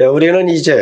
자, 우리는 이제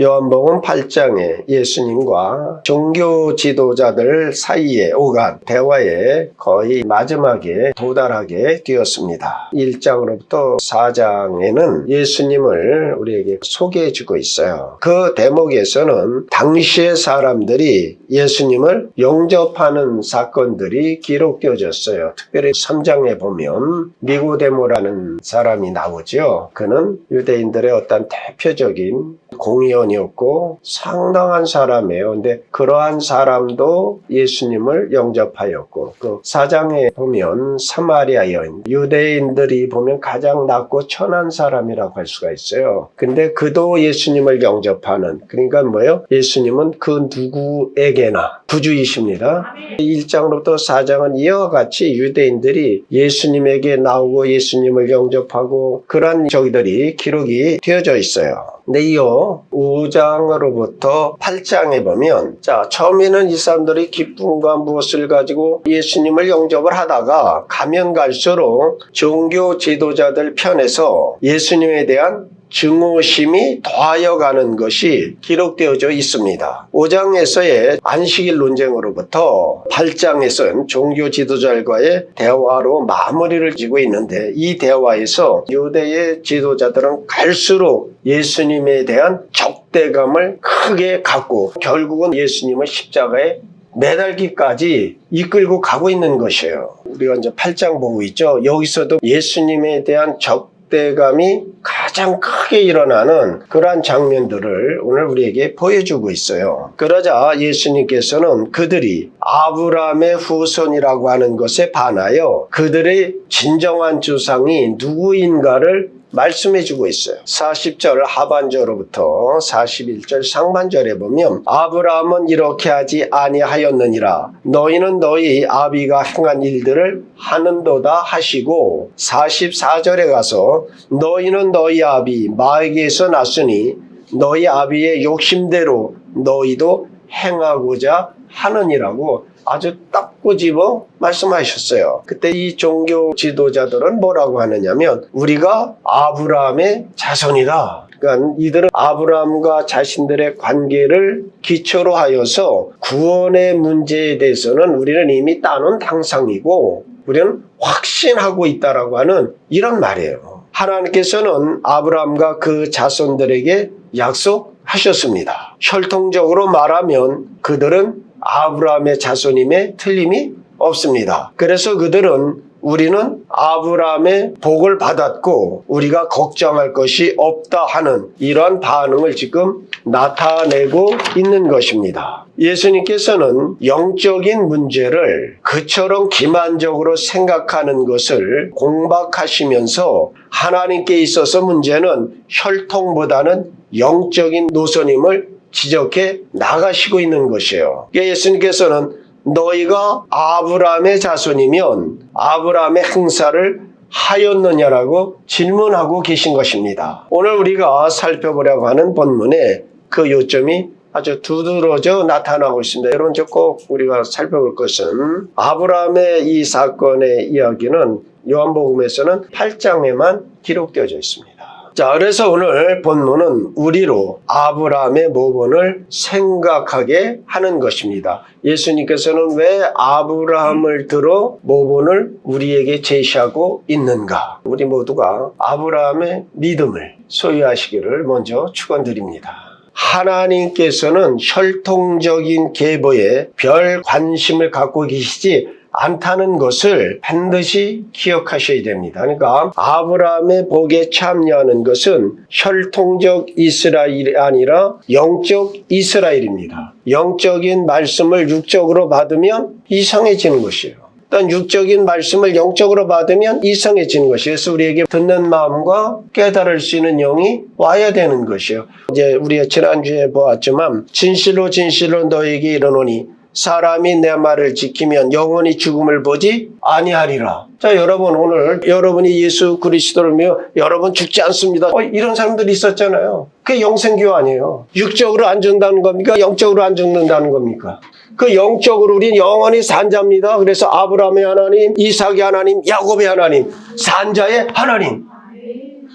요한복음 8장에 예수님과 종교 지도자들 사이에 오간 대화에 거의 마지막에 도달하게 되었습니다. 1장으로부터 4장에는 예수님을 우리에게 소개해 주고 있어요. 그 대목에서는 당시의 사람들이 예수님을 영접하는 사건들이 기록되어졌어요. 특별히 3장에 보면 니고데모라는 사람이 나오죠. 그는 유대인들의 어떤 대표 적인 공의원이었고 상당한 사람이에요. 근데 그러한 사람도 예수님을 영접하였고 그 사장에 보면 사마리아 여인 유대인들이 보면 가장 낮고 천한 사람이라고 할 수가 있어요. 근데 그도 예수님을 영접하는 그러니까 뭐예요? 예수님은 그 누구에게나 구주이십니다. 1장으로부터 4장은 이와 같이 유대인들이 예수님에게 나오고 예수님을 영접하고 그런 저기들이 기록이 되어져 있어요. 근데 이어 5장으로부터 8장에 보면 자 처음에는 이 사람들이 기쁨과 무엇을 가지고 예수님을 영접을 하다가 가면 갈수록 종교 지도자들 편에서 예수님에 대한 증오심이 더하여 가는 것이 기록되어져 있습니다. 5장에서의 안식일 논쟁으로부터 8장에서는 종교 지도자들과의 대화로 마무리를 지고 있는데 이 대화에서 유대의 지도자들은 갈수록 예수님에 대한 적대감을 크게 갖고 결국은 예수님을 십자가에 매달기까지 이끌고 가고 있는 것이에요. 우리가 이제 8장 보고 있죠. 여기서도 예수님에 대한 적 대감이 가장 크게 일어나는 그러한 장면들을 오늘 우리에게 보여주고 있어요. 그러자 예수님께서는 그들이 아브라함의 후손이라고 하는 것에 반하여 그들의 진정한 조상이 누구인가를 말씀해 주고 있어요. 40절 하반절로부터 41절 상반절에 보면 아브라함은 이렇게 하지 아니하였느니라 너희는 너희 아비가 행한 일들을 하는도다 하시고 44절에 가서 너희는 너희 아비 마에게서 났으니 너희 아비의 욕심대로 너희도 행하고자 하느니라고 아주 딱 꼬집어 말씀하셨어요. 그때 이 종교 지도자들은 뭐라고 하느냐면 우리가 아브라함의 자손이다. 그러니까 이들은 아브라함과 자신들의 관계를 기초로 하여서 구원의 문제에 대해서는 우리는 이미 따놓은 당상이고 우리는 확신하고 있다라고 하는 이런 말이에요. 하나님께서는 아브라함과 그 자손들에게 약속 하셨습니다. 혈통적으로 말하면 그들은 아브라함의 자손임에 틀림이 없습니다. 그래서 그들은 우리는 아브라함의 복을 받았고 우리가 걱정할 것이 없다 하는 이러한 반응을 지금 나타내고 있는 것입니다. 예수님께서는 영적인 문제를 그처럼 기만적으로 생각하는 것을 공박하시면서 하나님께 있어서 문제는 혈통보다는 영적인 노선임을 지적해 나가시고 있는 것이에요. 예수님께서는 너희가 아브라함의 자손이면 아브라함의 행사를 하였느냐라고 질문하고 계신 것입니다. 오늘 우리가 살펴보려고 하는 본문에 그 요점이 아주 두드러져 나타나고 있습니다. 여러분 저 꼭 우리가 살펴볼 것은 아브라함의 이 사건의 이야기는 요한복음에서는 8장에만 기록되어져 있습니다. 자, 그래서 오늘 본문은 우리로 아브라함의 모본을 생각하게 하는 것입니다. 예수님께서는 왜 아브라함을 들어 모본을 우리에게 제시하고 있는가? 우리 모두가 아브라함의 믿음을 소유하시기를 먼저 축원드립니다. 하나님께서는 혈통적인 계보에 별 관심을 갖고 계시지 않다는 것을 반드시 기억하셔야 됩니다. 그러니까 아브라함의 복에 참여하는 것은 혈통적 이스라엘이 아니라 영적 이스라엘입니다. 영적인 말씀을 육적으로 받으면 이상해지는 것이에요. 일단 육적인 말씀을 영적으로 받으면 이상해지는 것이에요. 그래서 우리에게 듣는 마음과 깨달을 수 있는 영이 와야 되는 것이에요. 이제 우리가 지난주에 보았지만 진실로 진실로 너에게 이르노니 사람이 내 말을 지키면 영원히 죽음을 보지 아니하리라. 자, 여러분 오늘 여러분이 예수 그리스도를 믿어 여러분 죽지 않습니다. 어, 이런 사람들이 있었잖아요. 그게 영생교 아니에요. 육적으로 안 죽는다는 겁니까? 영적으로 안 죽는다는 겁니까? 그 영적으로 우리는 영원히 산자입니다. 그래서 아브라함의 하나님, 이삭의 하나님, 야곱의 하나님, 산자의 하나님.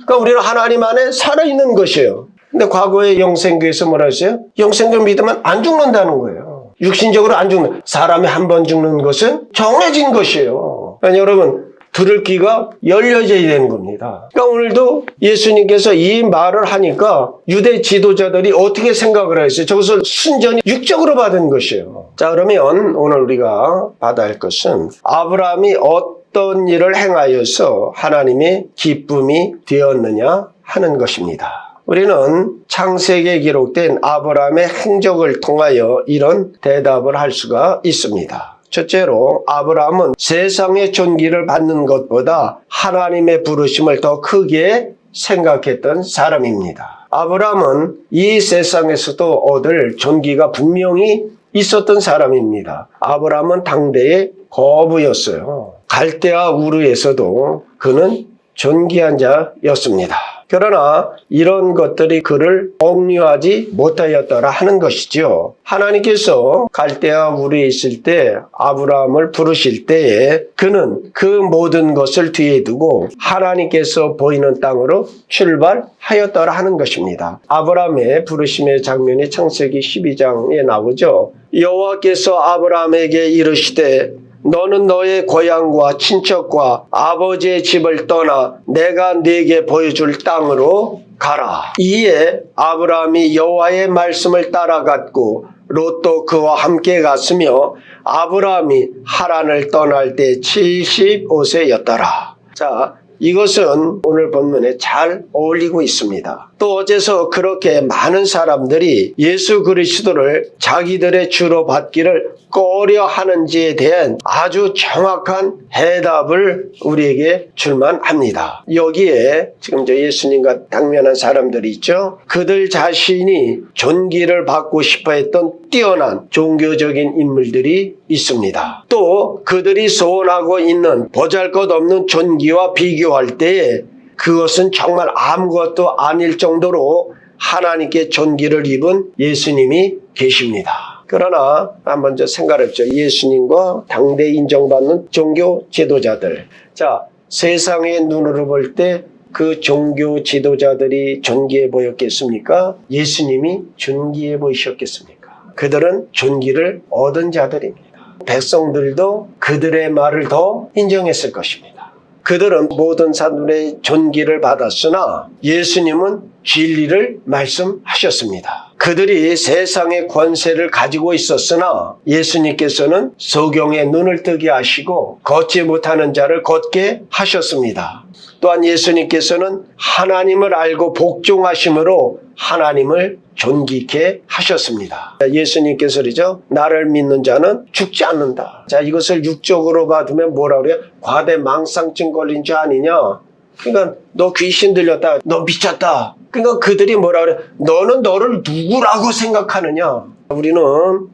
그러니까 우리는 하나님 안에 살아있는 것이에요. 근데 과거에 영생교에서 뭐라 했어요? 영생교 믿으면 안 죽는다는 거예요. 육신적으로 안 죽는. 사람이 한 번 죽는 것은 정해진 것이에요. 그러니까 여러분, 들을 귀가 열려져야 되는 겁니다. 그러니까 오늘도 예수님께서 이 말을 하니까 유대 지도자들이 어떻게 생각을 했어요? 저것을 순전히 육적으로 받은 것이에요. 자, 그러면 오늘 우리가 받아야 할 것은 아브라함이 어떤 일을 행하여서 하나님의 기쁨이 되었느냐 하는 것입니다. 우리는 창세기에 기록된 아브라함의 행적을 통하여 이런 대답을 할 수가 있습니다. 첫째로 아브라함은 세상의 존귀를 받는 것보다 하나님의 부르심을 더 크게 생각했던 사람입니다. 아브라함은 이 세상에서도 얻을 존귀가 분명히 있었던 사람입니다. 아브라함은 당대의 거부였어요. 갈대아 우르에서도 그는 존귀한 자였습니다. 그러나 이런 것들이 그를 억류하지 못하였더라 하는 것이지요. 하나님께서 갈대아 우르에 있을 때 아브라함을 부르실 때에 그는 그 모든 것을 뒤에 두고 하나님께서 보이는 땅으로 출발하였더라 하는 것입니다. 아브라함의 부르심의 장면이 창세기 12장에 나오죠. 여호와께서 아브라함에게 이르시되 너는 너의 고향과 친척과 아버지의 집을 떠나 내가 네게 보여줄 땅으로 가라. 이에 아브라함이 여호와의 말씀을 따라갔고 롯도 그와 함께 갔으며 아브라함이 하란을 떠날 때 75세였더라. 자, 이것은 오늘 본문에 잘 어울리고 있습니다. 또 어제서 그렇게 많은 사람들이 예수 그리스도를 자기들의 주로 받기를 꺼려 하는지에 대한 아주 정확한 해답을 우리에게 줄만 합니다. 여기에 지금 저 예수님과 당면한 사람들이 있죠. 그들 자신이 존귀를 받고 싶어 했던 뛰어난 종교적인 인물들이 있습니다. 또 그들이 소원하고 있는 보잘 것 없는 존귀와 비교할 때에 그것은 정말 아무것도 아닐 정도로 하나님께 존귀를 입은 예수님이 계십니다. 그러나 한번 저 생각해보죠. 예수님과 당대 인정받는 종교 지도자들. 자, 세상의 눈으로 볼 때 그 종교 지도자들이 존귀해 보였겠습니까? 예수님이 존귀해 보이셨겠습니까? 그들은 존귀를 얻은 자들입니다. 백성들도 그들의 말을 더 인정했을 것입니다. 그들은 모든 사람들의 존귀를 받았으나 예수님은 진리를 말씀하셨습니다. 그들이 세상의 권세를 가지고 있었으나 예수님께서는 소경의 눈을 뜨게 하시고 걷지 못하는 자를 걷게 하셨습니다. 또한 예수님께서는 하나님을 알고 복종하심으로 하나님을 존귀케 하셨습니다. 예수님께서 그러죠. 나를 믿는 자는 죽지 않는다. 자, 이것을 육적으로 받으면 뭐라 그래요? 과대 망상증 걸린 자 아니냐? 그러니까 너 귀신 들렸다. 너 미쳤다. 그러니까 그들이 뭐라 그래? 너는 너를 누구라고 생각하느냐? 우리는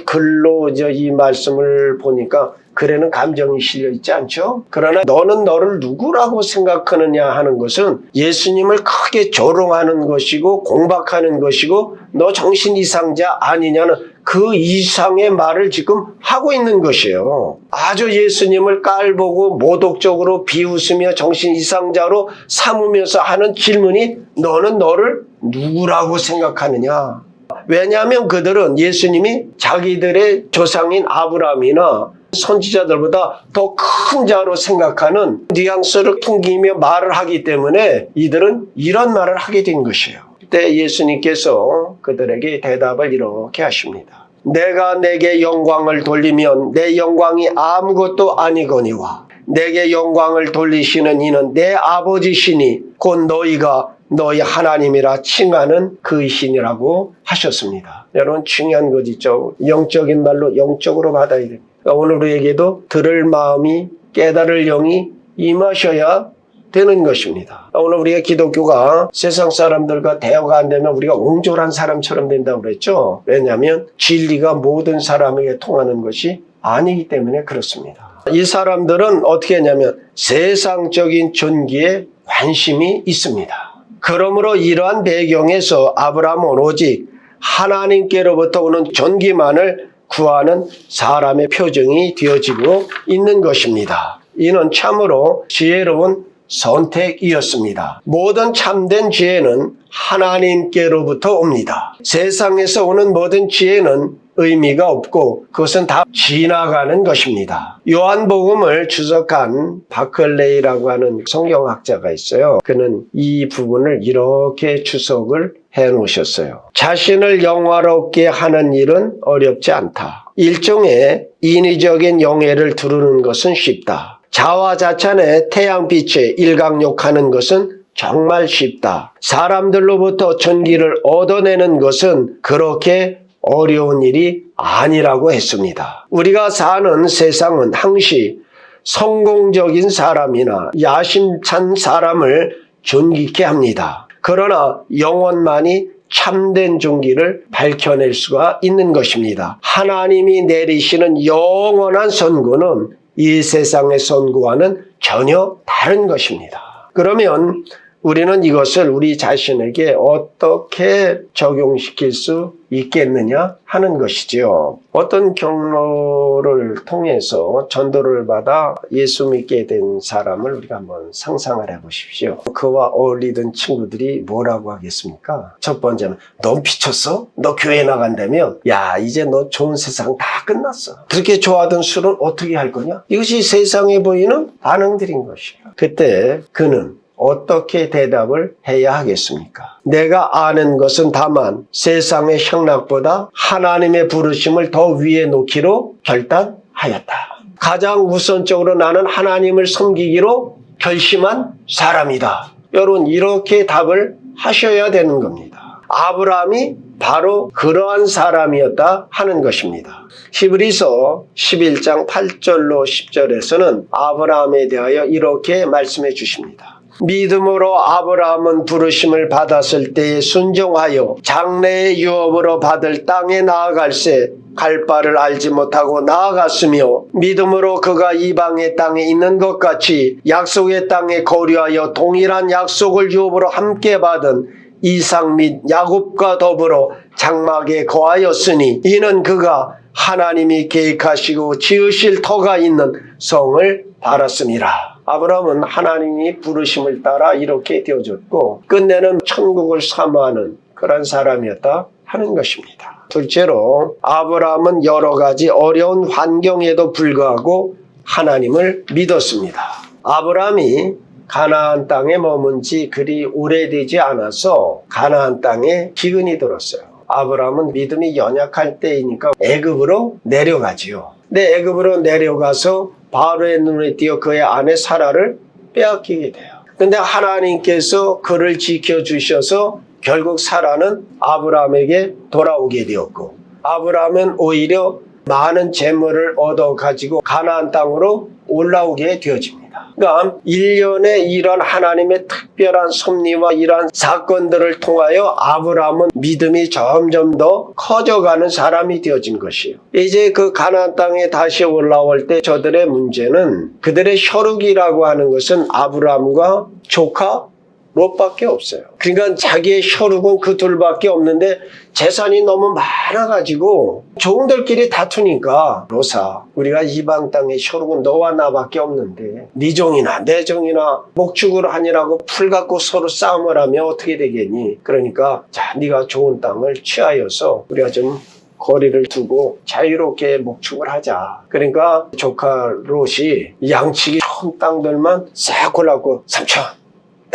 글로 이제 이 말씀을 보니까 글에는 감정이 실려 있지 않죠? 그러나 너는 너를 누구라고 생각하느냐 하는 것은 예수님을 크게 조롱하는 것이고 공박하는 것이고 너 정신 이상자 아니냐는 그 이상의 말을 지금 하고 있는 것이에요. 아주 예수님을 깔보고 모독적으로 비웃으며 정신 이상자로 삼으면서 하는 질문이 너는 너를 누구라고 생각하느냐? 왜냐하면 그들은 예수님이 자기들의 조상인 아브라함이나 선지자들보다 더 큰 자로 생각하는 뉘앙스를 풍기며 말을 하기 때문에 이들은 이런 말을 하게 된 것이에요. 그때 예수님께서 그들에게 대답을 이렇게 하십니다. 내가 내게 영광을 돌리면 내 영광이 아무것도 아니거니와 내게 영광을 돌리시는 이는 내 아버지시니 곧 너희가 너희 하나님이라 칭하는 그이신이라고 하셨습니다. 여러분 중요한 것 있죠. 영적인 말로 영적으로 받아야 됩니다. 그러니까 오늘 우리에게도 들을 마음이 깨달을 영이 임하셔야 되는 것입니다. 오늘 우리가 기독교가 세상 사람들과 대화가 안 되면 우리가 옹졸한 사람처럼 된다고 그랬죠. 왜냐하면 진리가 모든 사람에게 통하는 것이 아니기 때문에 그렇습니다. 이 사람들은 어떻게 했냐면 세상적인 존귀에 관심이 있습니다. 그러므로 이러한 배경에서 아브라함은 오직 하나님께로부터 오는 존귀만을 구하는 사람의 표정이 되어지고 있는 것입니다. 이는 참으로 지혜로운 선택이었습니다. 모든 참된 지혜는 하나님께로부터 옵니다. 세상에서 오는 모든 지혜는 의미가 없고 그것은 다 지나가는 것입니다. 요한복음을 주석한 바클레이라고 하는 성경학자가 있어요. 그는 이 부분을 이렇게 주석을 해 놓으셨어요. 자신을 영화롭게 하는 일은 어렵지 않다. 일종의 인위적인 영예를 두르는 것은 쉽다. 자화자찬의 태양빛에 일광욕하는 것은 정말 쉽다. 사람들로부터 전기를 얻어내는 것은 그렇게 어려운 일이 아니라고 했습니다. 우리가 사는 세상은 항시 성공적인 사람이나 야심찬 사람을 존귀케 합니다. 그러나 영혼만이 참된 종기를 밝혀낼 수가 있는 것입니다. 하나님이 내리시는 영원한 선고는 이 세상의 선고와는 전혀 다른 것입니다. 그러면 우리는 이것을 우리 자신에게 어떻게 적용시킬 수 있겠느냐 하는 것이지요. 어떤 경로를 통해서 전도를 받아 예수 믿게 된 사람을 우리가 한번 상상을 해 보십시오. 그와 어울리던 친구들이 뭐라고 하겠습니까? 첫 번째는 넌 미쳤어? 너 교회 나간다며? 야 이제 너 좋은 세상 다 끝났어. 그렇게 좋아하던 술은 어떻게 할 거냐? 이것이 세상에 보이는 반응들인 것이에요. 그때 그는 어떻게 대답을 해야 하겠습니까? 내가 아는 것은 다만 세상의 향락보다 하나님의 부르심을 더 위에 놓기로 결단하였다. 가장 우선적으로 나는 하나님을 섬기기로 결심한 사람이다. 여러분, 이렇게 답을 하셔야 되는 겁니다. 아브라함이 바로 그러한 사람이었다 하는 것입니다. 히브리서 11장 8절로 10절에서는 아브라함에 대하여 이렇게 말씀해 주십니다. 믿음으로 아브라함은 부르심을 받았을 때에 순종하여 장래의 유업으로 받을 땅에 나아갈새 갈 바를 알지 못하고 나아갔으며 믿음으로 그가 이방의 땅에 있는 것 같이 약속의 땅에 거류하여 동일한 약속을 유업으로 함께 받은 이삭 및 야곱과 더불어 장막에 거하였으니 이는 그가 하나님이 계획하시고 지으실 터가 있는 성을 바랐습니다. 아브라함은 하나님이 부르심을 따라 이렇게 되어졌고 끝내는 천국을 사모하는 그런 사람이었다 하는 것입니다. 둘째로 아브라함은 여러 가지 어려운 환경에도 불구하고 하나님을 믿었습니다. 아브라함이 가나안 땅에 머문 지 그리 오래되지 않아서 가나안 땅에 기근이 들었어요. 아브라함은 믿음이 연약할 때이니까 애굽으로 내려가지요. 근데 애굽으로 내려가서 바로의 눈에 띄어 그의 아내 사라를 빼앗기게 돼요. 근데 하나님께서 그를 지켜주셔서 결국 사라는 아브라함에게 돌아오게 되었고 아브라함은 오히려 많은 재물을 얻어 가지고 가나안 땅으로 올라오게 되어집니다. 그러니까 일련의 이런 하나님의 특별한 섭리와 이러한 사건들을 통하여 아브라함은 믿음이 점점 더 커져가는 사람이 되어진 것이에요. 이제 그 가나안 땅에 다시 올라올 때 저들의 문제는 그들의 혈육이라고 하는 것은 아브라함과 조카 롯밖에 없어요. 그러니까 자기의 혈육은 그 둘밖에 없는데 재산이 너무 많아가지고 종들끼리 다투니까 로사 우리가 이방 땅의 혈육은 너와 나밖에 없는데 네 종이나 내 종이나 목축을 하니라고 풀 갖고 서로 싸움을 하면 어떻게 되겠니? 그러니까 자 네가 좋은 땅을 취하여서 우리가 좀 거리를 두고 자유롭게 목축을 하자. 그러니까 조카 롯이 양치기 좋은 땅들만 싹 골라고 삼촌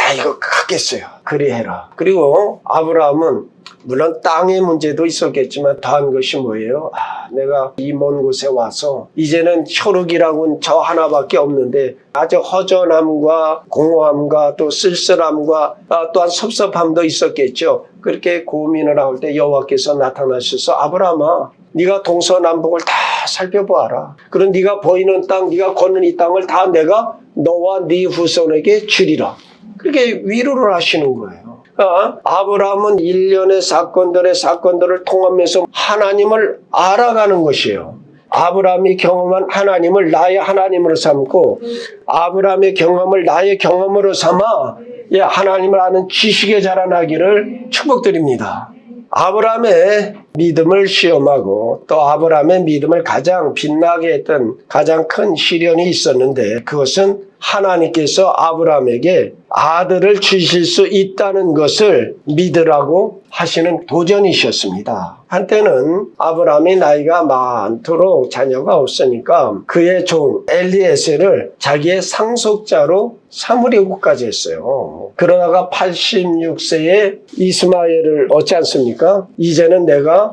나 이거 갖겠어요. 그리 해라. 그리고 아브라함은 물론 땅의 문제도 있었겠지만 더한 것이 뭐예요? 아, 내가 이 먼 곳에 와서 이제는 혈육이라고는 저 하나밖에 없는데 아주 허전함과 공허함과 또 쓸쓸함과 아, 또한 섭섭함도 있었겠죠. 그렇게 고민을 할 때 여호와께서 나타나셔서 아브라함아 네가 동서남북을 다 살펴보아라. 그럼 네가 보이는 땅, 네가 걷는 이 땅을 다 내가 너와 네 후손에게 주리라. 그렇게 위로를 하시는 거예요. 어? 아브라함은 일련의 사건들의 사건들을 통하면서 하나님을 알아가는 것이에요. 아브라함이 경험한 하나님을 나의 하나님으로 삼고 아브라함의 경험을 나의 경험으로 삼아 예, 하나님을 아는 지식에 자라나기를 축복드립니다. 아브라함의 믿음을 시험하고 또 아브라함의 믿음을 가장 빛나게 했던 가장 큰 시련이 있었는데 그것은 하나님께서 아브라함에게 아들을 주실 수 있다는 것을 믿으라고 하시는 도전이셨습니다. 한때는 아브라함이 나이가 많도록 자녀가 없으니까 그의 종 엘리에셀을 자기의 상속자로 삼으려고까지 했어요. 그러다가 86세에 이스마엘을 얻지 않습니까? 이제는 내가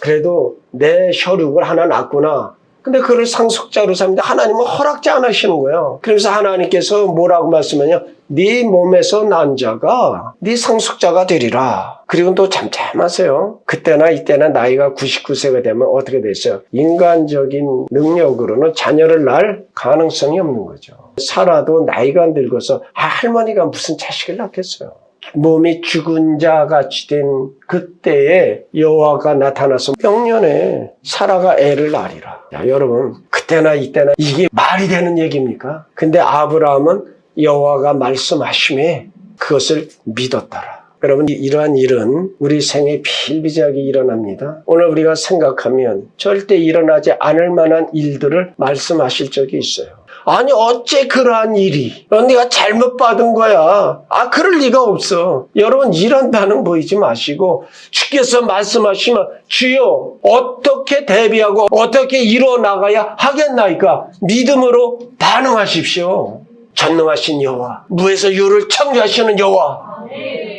그래도 내 혈육을 하나 낳구나. 근데 그를 상속자로 삼는데 하나님은 허락지 안 하시는 거예요. 그래서 하나님께서 뭐라고 말씀하냐? 네 몸에서 난 자가 네 상속자가 되리라. 그리고 또 잠잠하세요. 그때나 이때나 나이가 99세가 되면 어떻게 됐어요? 인간적인 능력으로는 자녀를 낳을 가능성이 없는 거죠. 살아도 나이가 안 들고서 아, 할머니가 무슨 자식을 낳겠어요. 몸이 죽은 자 같이 된 그때에 여호와가 나타나서 명년에 사라가 애를 낳으리라. 야, 여러분 그때나 이때나 이게 말이 되는 얘기입니까? 근데 아브라함은 여호와가 말씀하심에 그것을 믿었더라. 여러분 이- 이러한 일은 우리 생에 필비하게 일어납니다. 오늘 우리가 생각하면 절대 일어나지 않을 만한 일들을 말씀하실 적이 있어요. 아니 어째 그러한 일이? 넌 네가 잘못 받은 거야. 아 그럴 리가 없어. 여러분 이런 반응 보이지 마시고 주께서 말씀하시면 주여 어떻게 대비하고 어떻게 이루어 나가야 하겠나이까 믿음으로 반응하십시오. 전능하신 여호와 무에서 유를 창조하시는 여호와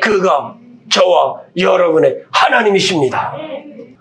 그가 저와 여러분의 하나님이십니다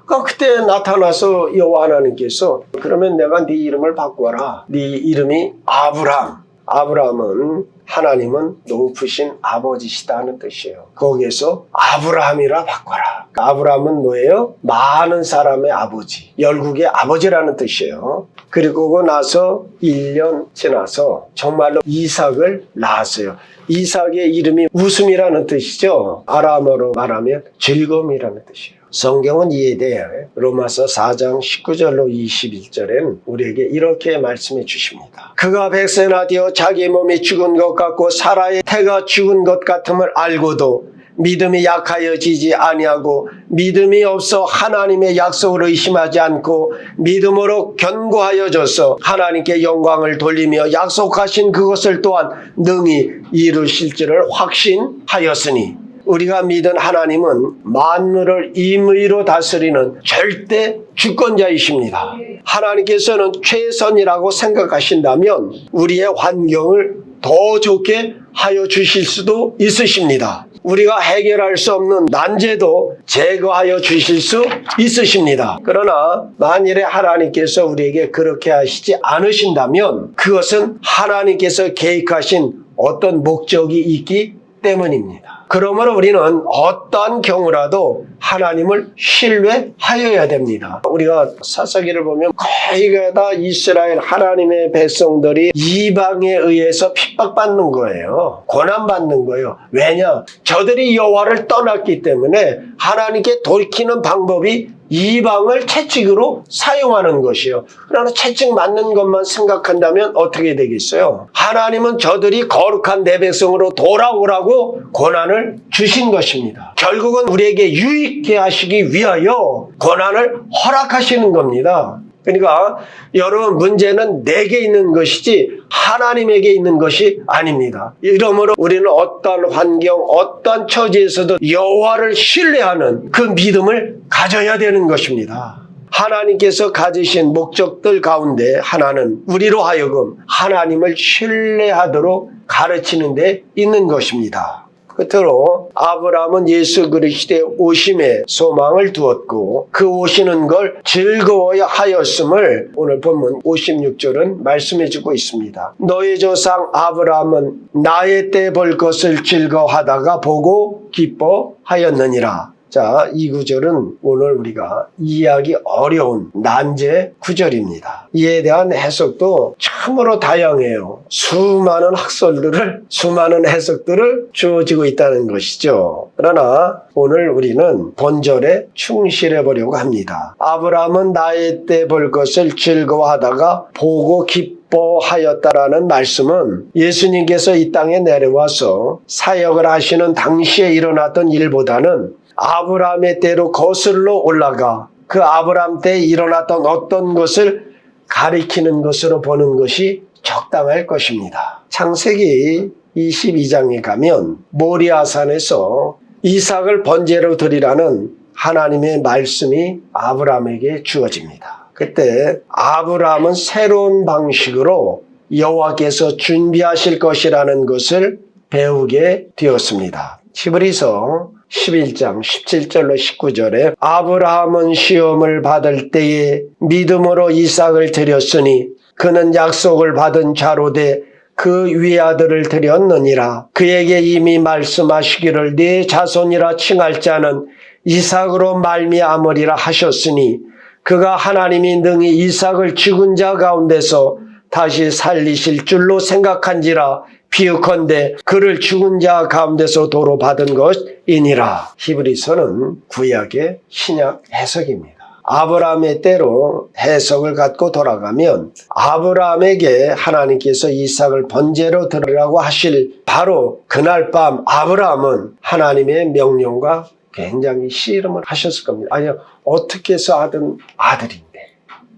그러니까 그때 나타나서 여호와 하나님께서 그러면 내가 네 이름을 바꿔라. 네 이름이 아브람. 아브람은 하나님은 높으신 아버지시다는 뜻이에요. 거기에서 아브라함이라 바꿔라. 아브람은 뭐예요? 많은 사람의 아버지, 열국의 아버지라는 뜻이에요. 그리고 그 나서 1년 지나서 정말로 이삭을 낳았어요. 이삭의 이름이 웃음이라는 뜻이죠. 아람어로 말하면 즐거움이라는 뜻이에요. 성경은 이해돼요. 로마서 4장 19절로 21절엔 우리에게 이렇게 말씀해 주십니다. 그가 백세나 되어 자기 몸이 죽은 것 같고 사라의 태가 죽은 것 같음을 알고도 믿음이 약하여지지 아니하고 믿음이 없어 하나님의 약속을 의심하지 않고 믿음으로 견고하여져서 하나님께 영광을 돌리며 약속하신 그것을 또한 능히 이루실 줄을 확신하였으니 우리가 믿은 하나님은 만물을 임의로 다스리는 절대 주권자이십니다. 하나님께서는 최선이라고 생각하신다면 우리의 환경을 더 좋게 하여 주실 수도 있으십니다. 우리가 해결할 수 없는 난제도 제거하여 주실 수 있으십니다. 그러나 만일에 하나님께서 우리에게 그렇게 하시지 않으신다면 그것은 하나님께서 계획하신 어떤 목적이 있기 때문입니다. 그러므로 우리는 어떠한 경우라도 하나님을 신뢰하여야 됩니다. 우리가 사사기를 보면 거의 다 이스라엘 하나님의 백성들이 이방에 의해서 핍박받는 거예요. 고난받는 거예요. 왜냐? 저들이 여호와를 떠났기 때문에 하나님께 돌이키는 방법이 이방을 채찍으로 사용하는 것이요. 그러나 채찍 맞는 것만 생각한다면 어떻게 되겠어요? 하나님은 저들이 거룩한 내 백성으로 돌아오라고 고난을 주신 것입니다. 결국은 우리에게 유익해 하시기 위하여 고난을 허락하시는 겁니다. 그러니까 여러분 문제는 내게 있는 것이지 하나님에게 있는 것이 아닙니다. 이러므로 우리는 어떤 환경, 어떤 처지에서도 여호와를 신뢰하는 그 믿음을 가져야 되는 것입니다. 하나님께서 가지신 목적들 가운데 하나는 우리로 하여금 하나님을 신뢰하도록 가르치는 데 있는 것입니다. 끝으로 아브라함은 예수 그리스도의 오심에 소망을 두었고 그 오시는 걸 즐거워야 하였음을 오늘 본문 56절은 말씀해 주고 있습니다. 너의 조상 아브라함은 나의 때 볼 것을 즐거워하다가 보고 기뻐하였느니라. 자, 이 구절은 오늘 우리가 이해하기 어려운 난제 구절입니다. 이에 대한 해석도 참으로 다양해요. 수많은 학설들을, 수많은 해석들을 주어지고 있다는 것이죠. 그러나 오늘 우리는 본절에 충실해 보려고 합니다. 아브라함은 나의 때 볼 것을 즐거워하다가 보고 기뻐 하였다라는 말씀은 예수님께서 이 땅에 내려와서 사역을 하시는 당시에 일어났던 일보다는 아브라함의 때로 거슬러 올라가 그 아브라함 때 일어났던 어떤 것을 가리키는 것으로 보는 것이 적당할 것입니다. 창세기 22장에 가면 모리아산에서 이삭을 번제로 드리라는 하나님의 말씀이 아브라함에게 주어집니다. 그때 아브라함은 새로운 방식으로 여호와께서 준비하실 것이라는 것을 배우게 되었습니다. 히브리서 11장 17절로 19절에 아브라함은 시험을 받을 때에 믿음으로 이삭을 드렸으니 그는 약속을 받은 자로 되 그 위아들을 드렸느니라. 그에게 이미 말씀하시기를 네 자손이라 칭할 자는 이삭으로 말미암으리라 하셨으니 그가 하나님이 능히 이삭을 죽은 자 가운데서 다시 살리실 줄로 생각한지라 비유컨대 그를 죽은 자 가운데서 도로 받은 것이니라. 히브리서는 구약의 신약 해석입니다. 아브라함의 때로 해석을 갖고 돌아가면 아브라함에게 하나님께서 이삭을 번제로 드리라고 하실 바로 그날 밤 아브라함은 하나님의 명령과 굉장히 씨름을 하셨을 겁니다. 아니요, 어떻게 해서 하든 아들인데.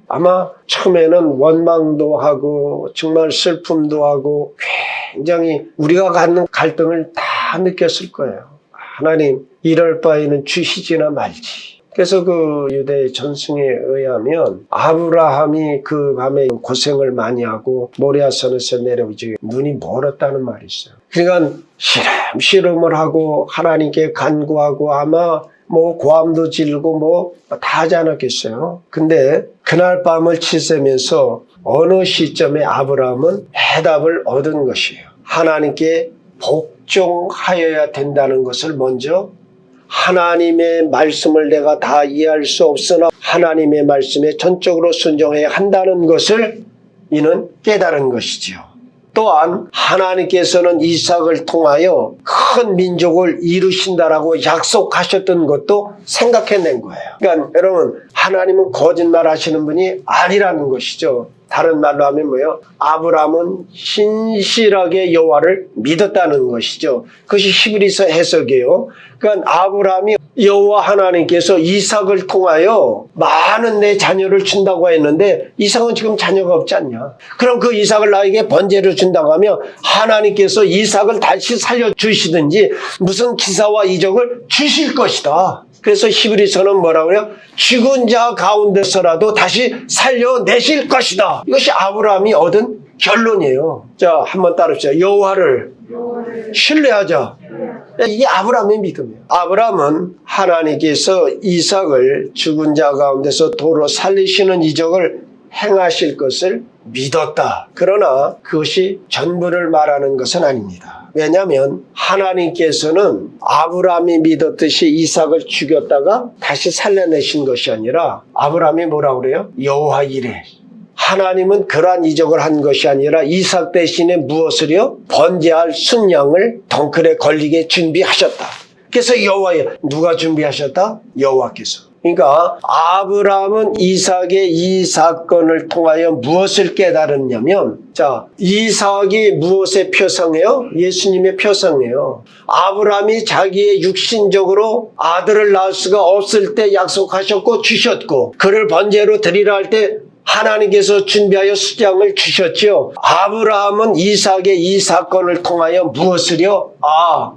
아마 처음에는 원망도 하고 정말 슬픔도 하고 굉장히 우리가 갖는 갈등을 다 느꼈을 거예요. 하나님 이럴 바에는 주시지나 말지. 그래서 그 유대 전승에 의하면 아브라함이 그 밤에 고생을 많이 하고 모리아산에서 내려오지 눈이 멀었다는 말이 있어요. 그러니까 시름 시름을 하고 하나님께 간구하고 아마 뭐 고함도 지르고 뭐 다 하지 않았겠어요. 근데 그날 밤을 치새면서 어느 시점에 아브라함은 해답을 얻은 것이에요. 하나님께 복종하여야 된다는 것을 먼저 하나님의 말씀을 내가 다 이해할 수 없으나 하나님의 말씀에 전적으로 순종해야 한다는 것을 이는 깨달은 것이지요. 또한 하나님께서는 이삭을 통하여 큰 민족을 이루신다라고 약속하셨던 것도 생각해낸 거예요. 그러니까 여러분 하나님은 거짓말 하시는 분이 아니라는 것이죠. 다른 말로 하면 뭐예요? 아브라함은 신실하게 여호와를 믿었다는 것이죠. 그것이 히브리서 해석이에요. 그러니까 아브라함이 여호와 하나님께서 이삭을 통하여 많은 내 자녀를 준다고 했는데 이삭은 지금 자녀가 없지 않냐? 그럼 그 이삭을 나에게 번제를 준다고 하면 하나님께서 이삭을 다시 살려 주시든지 무슨 기사와 이적을 주실 것이다. 그래서 히브리서는 뭐라고 그래요? 죽은 자 가운데서라도 다시 살려내실 것이다. 이것이 아브라함이 얻은 결론이에요. 자, 한번 따릅시다. 여호와를 신뢰하자. 이게 아브라함의 믿음이에요. 아브라함은 하나님께서 이삭을 죽은 자 가운데서 도로 살리시는 이적을 행하실 것을 믿었다. 그러나 그것이 전부를 말하는 것은 아닙니다. 왜냐하면 하나님께서는 아브라함이 믿었듯이 이삭을 죽였다가 다시 살려내신 것이 아니라 아브라함이 뭐라고 그래요? 여호와 이래. 하나님은 그러한 이적을 한 것이 아니라 이삭 대신에 무엇을요? 번제할 순양을 덩클에 걸리게 준비하셨다. 그래서 여호와에 누가 준비하셨다? 여호와께서. 그러니까 아브라함은 이삭의 이 사건을 통하여 무엇을 깨달았냐면 자 이삭이 무엇의 표상이에요? 예수님의 표상이에요. 아브라함이 자기의 육신적으로 아들을 낳을 수가 없을 때 약속하셨고 주셨고 그를 번제로 드리라 할 때 하나님께서 준비하여 수장을 주셨지요. 아브라함은 이삭의 이 사건을 통하여 무엇을요? 아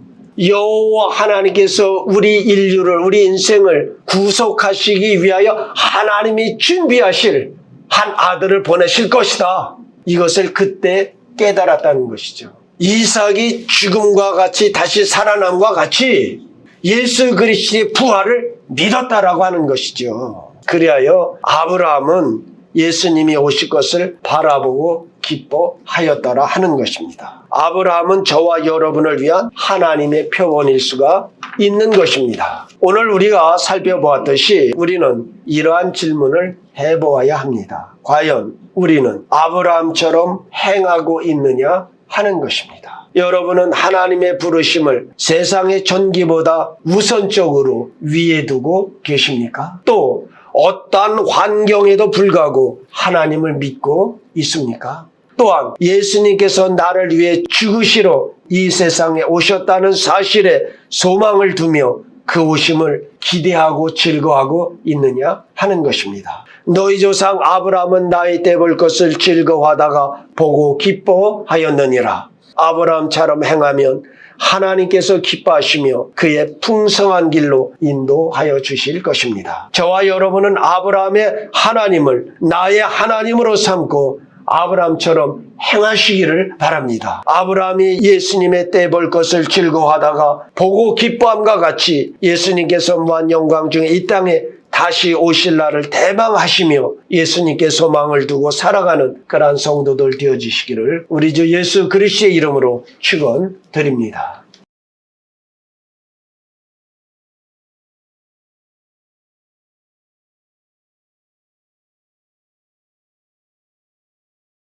여호와 하나님께서 우리 인류를 우리 인생을 구속하시기 위하여 하나님이 준비하실 한 아들을 보내실 것이다. 이것을 그때 깨달았다는 것이죠. 이삭이 죽음과 같이 다시 살아남과 같이 예수 그리스도의 부활을 믿었다라고 하는 것이죠. 그리하여 아브라함은 예수님이 오실 것을 바라보고 기뻐하였더라 하는 것입니다. 아브라함은 저와 여러분을 위한 하나님의 표본일 수가 있는 것입니다. 오늘 우리가 살펴보았듯이 우리는 이러한 질문을 해보아야 합니다. 과연 우리는 아브라함처럼 행하고 있느냐 하는 것입니다. 여러분은 하나님의 부르심을 세상의 전기보다 우선적으로 위에 두고 계십니까? 또 어떠한 환경에도 불구하고 하나님을 믿고 있습니까? 또한 예수님께서 나를 위해 죽으시러 이 세상에 오셨다는 사실에 소망을 두며 그 오심을 기대하고 즐거워하고 있느냐 하는 것입니다. 너희 조상 아브라함은 나의 때볼 것을 즐거워하다가 보고 기뻐하였느니라. 아브라함처럼 행하면 하나님께서 기뻐하시며 그의 풍성한 길로 인도하여 주실 것입니다. 저와 여러분은 아브라함의 하나님을 나의 하나님으로 삼고 아브라함처럼 행하시기를 바랍니다. 아브라함이 예수님의 때 볼 것을 즐거워하다가 보고 기뻐함과 같이 예수님께서 무한 영광 중에 이 땅에 다시 오실 날을 대망하시며 예수님께 소망을 두고 살아가는 그러한 성도들 되어지시기를 우리 주 예수 그리스도의 이름으로 축원드립니다.